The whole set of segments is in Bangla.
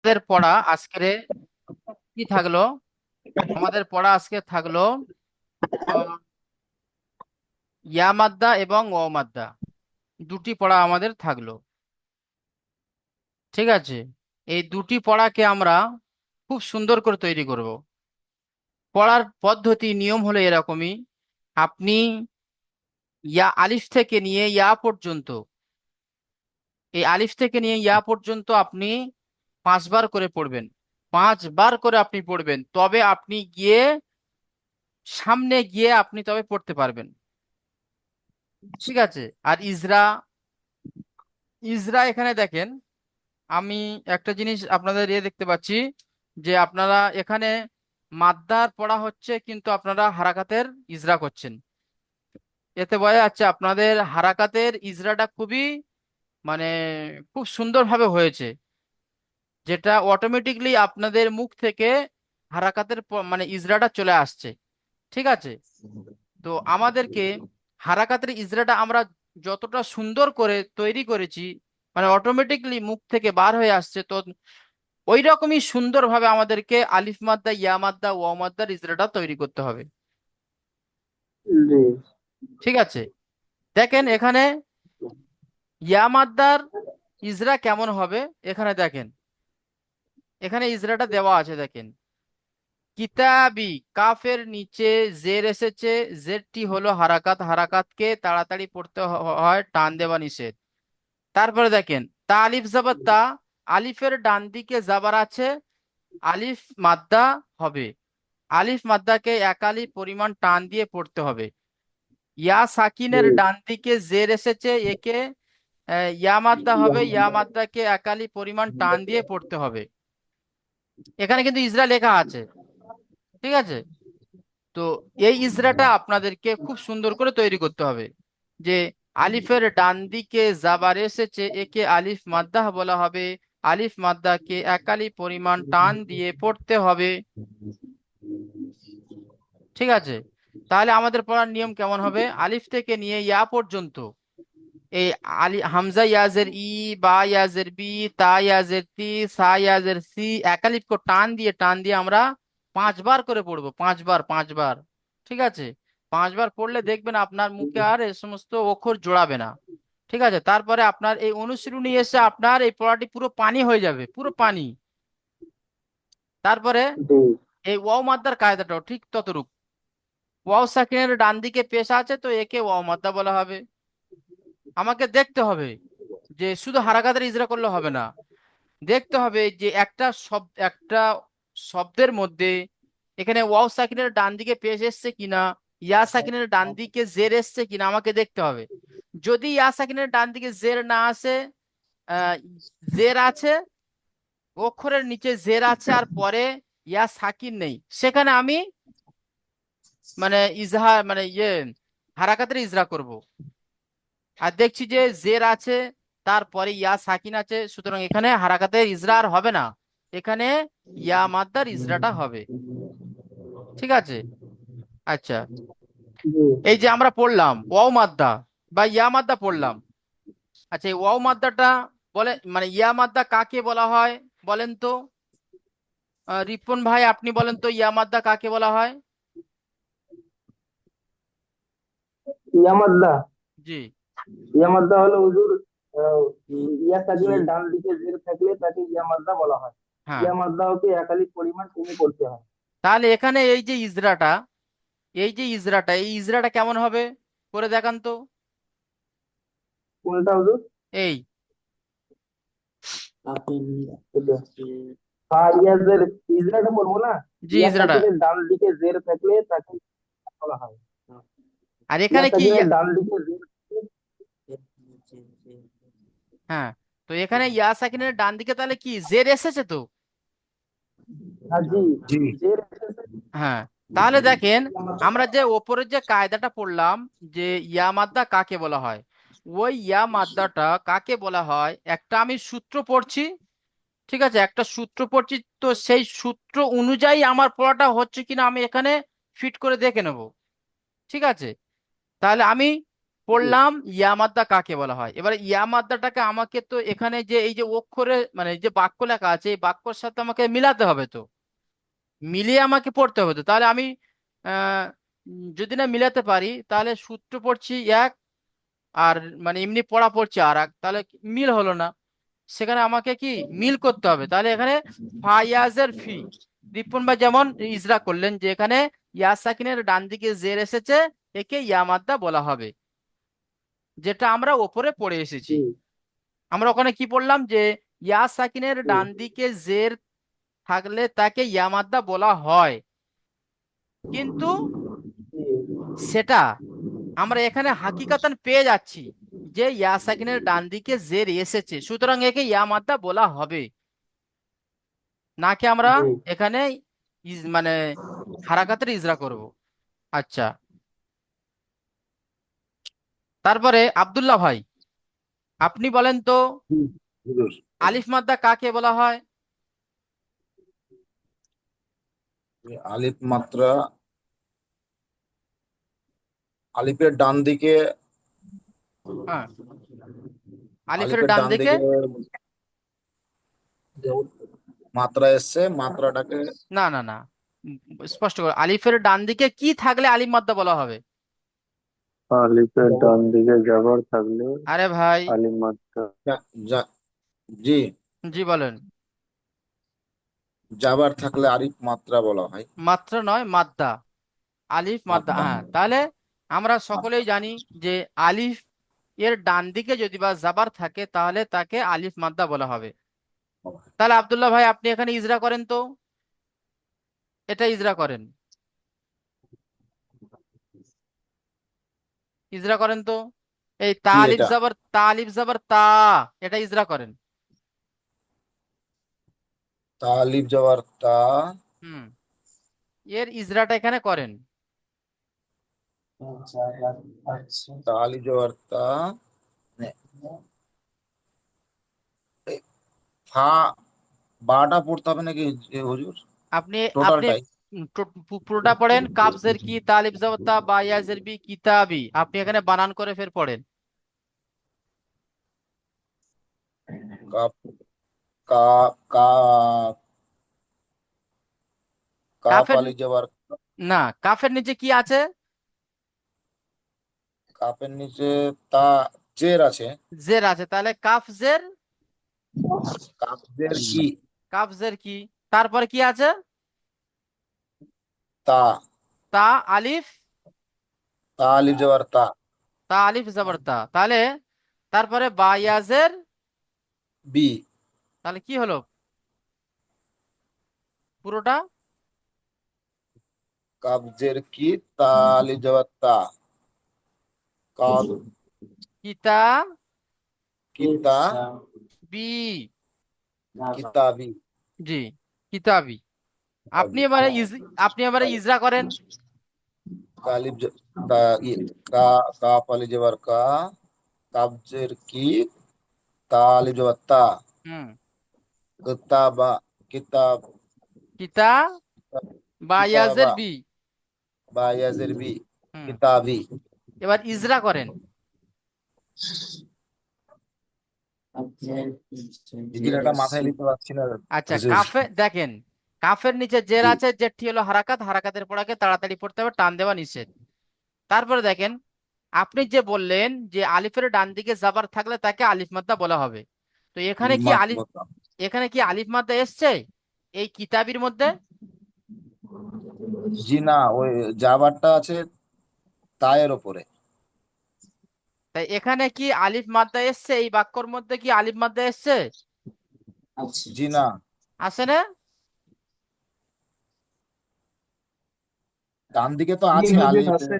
আমাদের পড়া আজকের কি থাকল? আমাদের পড়া আজকে থাকল আহ, ইয়া মাদ্দা এবং ও মাদ্দা। দুটি পড়া আমাদের থাকল। ঠিক আছে? এই দুটি পড়াকে আমরা খুব সুন্দর করে তৈরি করব। পড়ার পদ্ধতি নিয়ম হলো এরকমই। আপনি ইয়া আলিফ থেকে নিয়ে ইয়া পর্যন্ত এই আলিফ থেকে নিয়ে ইয়া পর্যন্ত আপনি পাঁচবার করে পড়বেন। পাঁচবার করে আপনি পড়বেন, তবে আপনি গিয়ে সামনে গিয়ে আপনি তবে পড়তে পারবেন। ঠিক আছে? আর ইজরা ইজরা এখানে দেখেন, আমি একটা জিনিস আপনাদের ইয়ে দেখতে পাচ্ছি যে আপনারা এখানে মাদ্দার পড়া হচ্ছে কিন্তু আপনারা হারাকাতের ইজরা করছেন। এতে বোঝা যাচ্ছে আপনাদের হারাকাতের ইজরাটা খুবই মানে খুব সুন্দরভাবে হয়েছে। যেটা অটোমেটিকলি আপনাদের মুখ থেকে হারাকাতের মানে ইজরাটা চলে আসছে। ঠিক আছে? তো আমাদেরকে হারাকাতের ইজরাটা আমরা যতটা সুন্দর করে তৈরি করেছি মানে অটোমেটিকলি মুখ থেকে বার হয়ে আসছে, তো ওই রকমই সুন্দরভাবে আমাদেরকে আলিফ মাদ্দা, ইয়া মাদ্দা ওয়া মাদ্দার ইজরাটা তৈরি করতে হবে। ঠিক আছে? দেখেন এখানে ইয়া মাদ্দার ইজরা কেমন হবে? এখানে দেখেন। এখানে ইজরাটা দেওয়া আছে দেখেন। কিতাবি কাফের নিচে জের এসেছে জেরটি হলো হারাকাত হারাকাতকে তাড়াতাড়ি পড়তে হয় টান দেওয়া নিষেধ। তারপরে দেখেন তা আলিফ জাবার তা আলিফের ডান দিকে জাবার আছে আলিফ মাদ্দা হবে। আলিফ মাদ্দাকে একালি পরিমাণ টান দিয়ে পড়তে হবে। ইয়া সাকিনের ডান দিকে জের এসেছে একে ইয়া মাদ্দা হবে ইয়া মাদ্দাকে এক আলিফ পরিমাণ টান দিয়ে পড়তে হবে। এখানে কিন্তু ইজরা লেখা আছে। ঠিক আছে? তো এই ইজরাটা আপনাদেরকে খুব সুন্দর করে তৈরি করতে হবে যে আলিফের ডান দিকে জাবার এসেছে, একে আলিফ মাদ্দাহ বলা হবে। আলিফ মাদ্দাকে একালি পরিমাণ টান দিয়ে পড়তে হবে। ঠিক আছে? তাহলে আমাদের পড়ার নিয়ম কেমন হবে? আলিফ থেকে নিয়ে ইয়া পর্যন্ত। এই আলি, হামজা ইয়াজের ই, বা ইয়াজের বি, তা ইয়াজের তি, সা ইয়াজের সি একালিফ কো টান দিয়ে টান দিয়ে আমরা পাঁচবার করে পড়ব, পাঁচবার পাঁচবার, ঠিক আছে? পাঁচবার পড়লে দেখবেন আপনার মুখে আর এই সমস্ত অক্ষর জোড়াবে না, ঠিক আছে? তারপরে আপনার এই অনুশীলনী এসে আপনার এই পড়াটি পুরো পানি হয়ে যাবে, পুরো পানি। তারপরে এই ওয়াও মাদ্দার কায়দাটাও ঠিক ততরূপ। ওয়াও সাকিনের ডান দিকে পেশ আছে, তো একে ওয়াও মাদ্দা বলা হবে। আমাকে দেখতে হবে যে শুধু হারাকাতের ইজরা করলে হবে না। দেখতে হবে যে একটা শব্দ একটা শব্দের মধ্যে এখানে ওয়াও সাকিনের ডান দিকে পেশ এসছে কিনা, ইয়া সাকিনের ডান দিকে জের এসছে কিনা আমাকে দেখতে হবে। যদি ইয়া সাকিনের ডান দিকে জের না আসে জের আছে, অক্ষরের নিচে জের আছে আর পরে ইয়া সাকিন নেই। সেখানে আমি মানে ইজহার মানে ইয়ে হারাকাতের ইজরা করব। আর দেখছি যে জের আছে তারপরে ইয়া সাকিন আছে সুতরাং এখানে হারাকাতের ইজরা আর হবে না। এখানে ইয়া মাদ্দার ইজরাটা হবে। ঠিক আছে? আচ্ছা। এই যে আমরা পড়লাম ওয়াও মাদ্দা বা ইয়া মাদ্দা পড়লাম। আচ্ছা এই ওয়াও মাদ্দাটা বলে মানে ইয়া মাদ্দা কাকে বলা হয় বলেন তো? রিপন ভাই আপনি বলেন তো ইয়া মাদ্দা কাকে বলা হয়? ইয়ামাদ্দা জি। ইয়ামাদ্দা হলো হুজুর ইয়া সাকিনের ডান দিকে জের থাকলে তাকে ইয়ামাদ্দা বলা হয়। হ্যাঁ। ইয়ামাদ্দা ওকে একাধিক পরিমাণ কমে করতে হয়। তাহলে এখানে এই যে ইজরাটা এই যে ইজরাটা এই ইজরাটা কেমন হবে? করে দেখান তো। কোনটা হুজুর? এই। হ্যাঁ ইয়াজের ইজরাটা বলব না? জি ইজরাটা। ডান দিকে জের থাকলে তাকে বলা হয়। আর এখানে কি ডান দিকে জের হ্যাঁ তো এখানে ইয়া সাকিনের ডান দিকে তাহলে কি? জের এসেছে তো? হ্যাঁ, জি হ্যাঁ তাহলে দেখেন আমরা যে ওপরের যে কায়দাটা পড়লাম যে ইয়া মাদ্দা কাকে বলা হয়? ওই ইয়া মাদ্দাটা কাকে বলা হয়? একটা আমি সূত্র পড়ছি ঠিক আছে? একটা সূত্র পড়ছি তো সেই সূত্র অনুযায়ী আমার পড়াটা হচ্ছে কিনা আমি এখানে ফিট করে দেখে নেব ঠিক আছে? তাহলে আমি পড়লাম, ইয়ামাদ্দা কাকে বলা হয়? এবার ইয়ামাদ্দাটাকে আমাকে তো এখানে যে এই যে অক্ষরে মানে যে বাক্য লেখা আছে, এই বাক্যর সাথে আমাকে মিলাতে হবে তো। মিলিয়ে আমাকে পড়তে হবে তো। তাহলে আমি যদি না মিলাতে পারি, তাহলে সূত্র পড়ছি এক, আর মানে এমনি পড়া পড়ছি আর এক তাহলে মিল হলো না। সেখানে আমাকে কি? মিল করতে হবে। তাহলে এখানে ফায়াজের ফি। রিপন ভাই যেমন ইজরা করলেন যে এখানে ইয়া সাকিনের ডান দিকে জের এসেছে, একে ইয়ামাদ্দা বলা হবে। যেটা আমরা ওপরে পড়ে এসেছি। আমরা ওখানে কি পড়লাম যে ইয়া সাকিনের ডান দিকে জের থাকলে তাকে ইয়ামাদ্দা বলা হয়। কিন্তু সেটা আমরা এখানে হাকিকাতান পেয়ে যাচ্ছি যে ইয়া সাকিনের ডান দিকে জের এসেছে। সুতরাং একে ইয়ামাদ্দা বলা হবে। নাকি আমরা এখানে মানে হারাকাতের ইজরা করব। আচ্ছা। তারপরে আব্দুল্লাহ ভাই আপনি বলেন তো আলিফ মাদ্দা কাকে বলা হয়? আলিফ মাত্রা আলিফের ডান দিকে হ্যাঁ। আলিফের ডান দিকে? মাত্রা এসছে মাত্রাটাকে না না না। স্পষ্ট করে আলিফের ডান দিকে কি থাকলে আলিফ মাদ্দা বলা হবে? আলিফের ডান দিকে যাবার থাকলে আরে ভাই। আলিফ মাত্রা। যা- জি। জি বলেন। যাবার থাকলে আলিফ মাত্রা বলা হয়। মাত্রা নয় মাদ্দা। আলিফ মাদ্দা। হ্যাঁ। তাহলে আমরা সকলেই জানি যে আলিফ এর ডান দিকে যদি বা জাবার থাকে তাহলে তাকে আলিফ মাদ্দা বলা হবে। তাহলে আব্দুল্লাহ ভাই আপনি এখানে ইজরা করেন তো? এটা ইজরা করেন। ইজরা করেন তো? এই তা কি আলিফ এটা? জাবার তা আলিফ জাবার তা এটা ইজরা করেন। তা আলিফ যাবার তা। হুম। এর ইজরাটা এখানে করেন। তা আলিফ যাবার তা ফা বাটা পড়তে হবে নাকি হুজুর? আপনি আপনি টোটালটাই পুরোটা পড়েন। কাবজের কি তালিব জাবতা বা ইয়াজের বি কিতাবি। আপনি এখানে বানান করে ফের পড়েন। কাপ কা কা কাফের আলিফ যাবার না কাফের নিচে কি আছে? কাপের নিচে তা জের আছে। জের আছে তাহলে কাফ জের? কাপের কি? কাফ জের কি? তারপরে কি আছে? তা। তা আলিফ? তা আলিফ যাবার তা। তা আলিফ জবর তা। তাহলে তারপরে বা ইয়াজের? বি। তাহলে কি হলো? পুরোটা? কাবজের কি? তা আলিফ তা। কাব। কিতা? কিতা। বি। কিতাবি। জি কিতাবি। আপনি এবারে আপনি এবারে ইজরা করেন। ই কা কাপ আলিফ কা কাবজের কি তা আলিফ তা। হুম। কিতাবা কিতাব কিতা বা ইয়াজের কিতাবা বি। বা ইয়াজের বি কিতাবি এবার ইজরা করেন। ইজিরাটা মাথায় নিতে পারছি না। আচ্ছা কাফে দেখেন কাফের নিচে জের আছে জেরটি হলো হারাকাত হারাকাতের পড়াকে তাড়াতাড়ি পড়তে হবে টান দেওয়া নিষেধ। তারপরে দেখেন আপনি যে বললেন যে আলিফের ডান দিকে জাবার থাকলে তাকে আলিফ মাদ্দা বলা হবে। তো এখানে কি আলিফ এখানে কি আলিফ মাদ্দা এসছে? এই কিতাবির মধ্যে? জি না ওই জাবারটা আছে তায়ের ওপরে। তাই এখানে কি আলিফ মাদ্দা এসছে? এই বাক্যর মধ্যে কি আলিফ মাদ্দা এসছে? জি না। আসে না? ডান দিকে তো আছে হুজুর আলিফ আছে।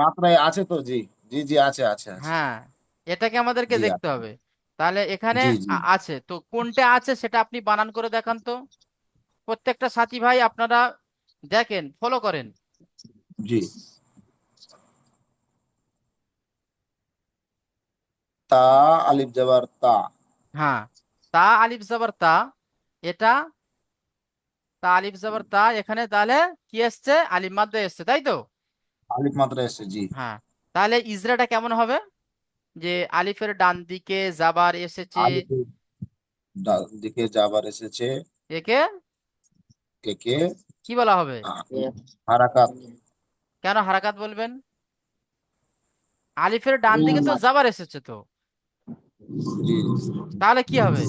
মাত্রায় আছে তো জি জি জি আছে আছে আছে। হ্যাঁ এটাকে আমাদেরকে জি, দেখতে হবে। তাহলে এখানে জি, জি। আ- আছে। তো কোনটা আছে সেটা আপনি বানান করে দেখান তো। প্রত্যেকটা সাথী ভাই আপনারা দেখেন ফলো করেন। জি। তা আলিফ যাবার তা। হ্যাঁ তা আলিফ জবর তা এটা তা আলিফ জবর তা এখানে তাহলে কি এসছে? আলিফ মাদ্রা এসছে তাই তো? আলিফ মাত্রা এসছে জি। হ্যাঁ তাহলে ইজরাটা কেমন হবে? যে আলিফের ডান দিকে জাবার এসেছে। ডান দিকে যাবার এসেছে। একে একে কি বলা হবে? হারাকাত। কেন হারাকাত বলবেন? আলিফের ডান দিকে তো জাবার এসেছে তো। জি। তাহলে কি হবে?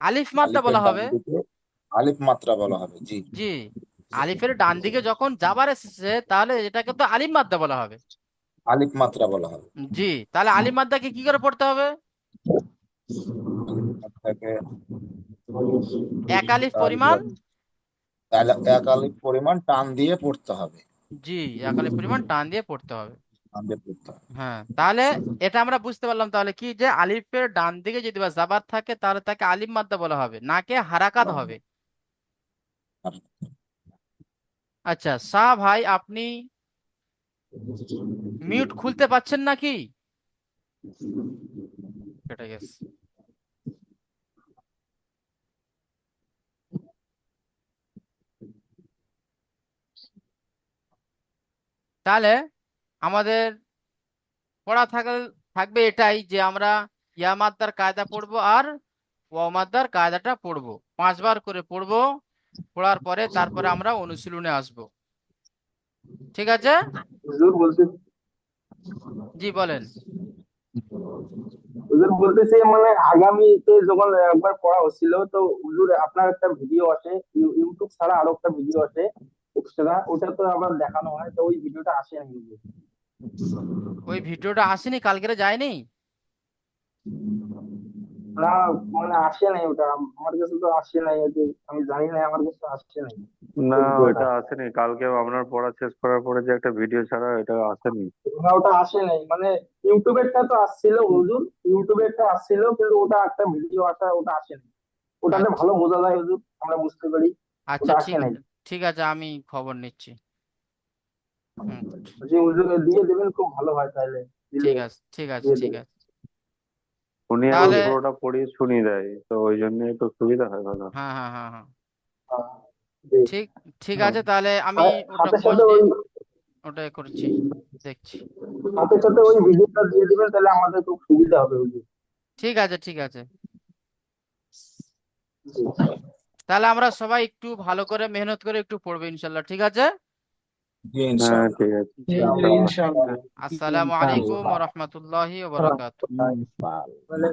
আলিফ মাদ্দা আলিফের বলা হবে আলিফ মাত্রা বলা হবে জি। জি আলিফের ডান দিকে যখন জাবার এসেছে তাহলে এটাকে তো আলিফ মাদ্দা বলা হবে। আলিফ মাত্রা বলা হবে। জি তাহলে আলিফ মাদ্দাকে কি করে পড়তে হবে? এক আলিফ পরিমাণ? এক আলিফ পরিমাণ টান দিয়ে পড়তে হবে। জি এক আলিফ পরিমাণ টান দিয়ে পড়তে হবে। হ্যাঁ। তাহলে এটা আমরা বুঝতে পারলাম তাহলে কি যে আলিফের ডান দিকে যদি বা জাবার থাকে তাহলে তাকে আলিফ মাদ্দা বলা হবে নাকে হারাকাত হবে? আচ্ছা শাহ ভাই আপনি মিউট খুলতে পাচ্ছেন নাকি? কেটে গেছে। তাহলে আমাদের পড়া থাকা থাকবে এটাই যে আমরা ইয়া মাদ্দার কায়দা পড়ব আর ওয়া মাদ্দার কায়দাটা পড়ব। পাঁচবার করে পড়ব পড়ার পরে তারপরে আমরা অনুশীলনে আসব। ঠিক আছে? জি বলেন। হুজুর বলতেছে মানে আগামীতে যখন একবার পড়া হচ্ছিল তো হুজুর আপনার একটা ভিডিও আছে ইউটিউব ছাড়া আরও একটা ভিডিও আছে এক্সট্রা ওটা তো আবার দেখানো হয় তো ওই ভিডিওটা আসে না ওই ভিডিওটা আসেনি কালকেরে যায়নি? না মানে আসে নাই ওটা। আমার কাছে তো আসে নাই আমি জানি না আমার কাছে আসে নাই। না। ওইটা আসেনি। কালকে আপনার পড়া শেষ করার পরে যে একটা ভিডিও ছাড়া এটা আসেনি। না ওটা আসে নাই। মানে ইউটিউবেরটা তো আসছিল হুজুর। ইউটিউবেরটা আসছিল কিন্তু ওটা একটা ভিডিও আসা ওটা আসে নাই। ওটাতে ভালো বোঝা যায় হুজুর। আমরা বুঝতে পারি। আচ্ছা ওটা আসে ঠিক নাই। আছে। ঠিক আছে আমি খবর নিচ্ছি। হুম, যে হুজুর দিয়ে দেবেন খুব ভালো হয় তাহলে। দিলে ঠিক আছে ঠিক আছে দিয়ে ঠিক দেবেন। আছে। উনি তাহলে- পুরোটা পড়িয়ে শুনিয়ে দেয় তো ওই জন্য একটু সুবিধা হয় ভালো। হ্যাঁ হ্যাঁ হ্যাঁ হ্যাঁ। হ্যাঁ, জি। ঠিক ঠিক হ্যাঁ। আছে তাহলে আমি আর ওটা সাথে খোঁজ সাথে ওই নিয়ে ওটা করছি দেখছি। সাথে সাথে ওই ভিডিওটা দিয়ে দিবেন তাহলে আমাদের খুব সুবিধা হবে হুজুর ঠিক আছে ঠিক আছে। জি। তাহলে আমরা সবাই একটু ভালো করে মেহনত করে একটু পড়ব ইনশাল্লাহ ঠিক আছে? জি হ্যাঁ ইনশাআল্লাহ ঠিক আছে ইনশাআল্লাহ আসসালামু আলাইকুম ওয়া রাহমাতুল্লাহি ওয়া বারাকাতুহু মানে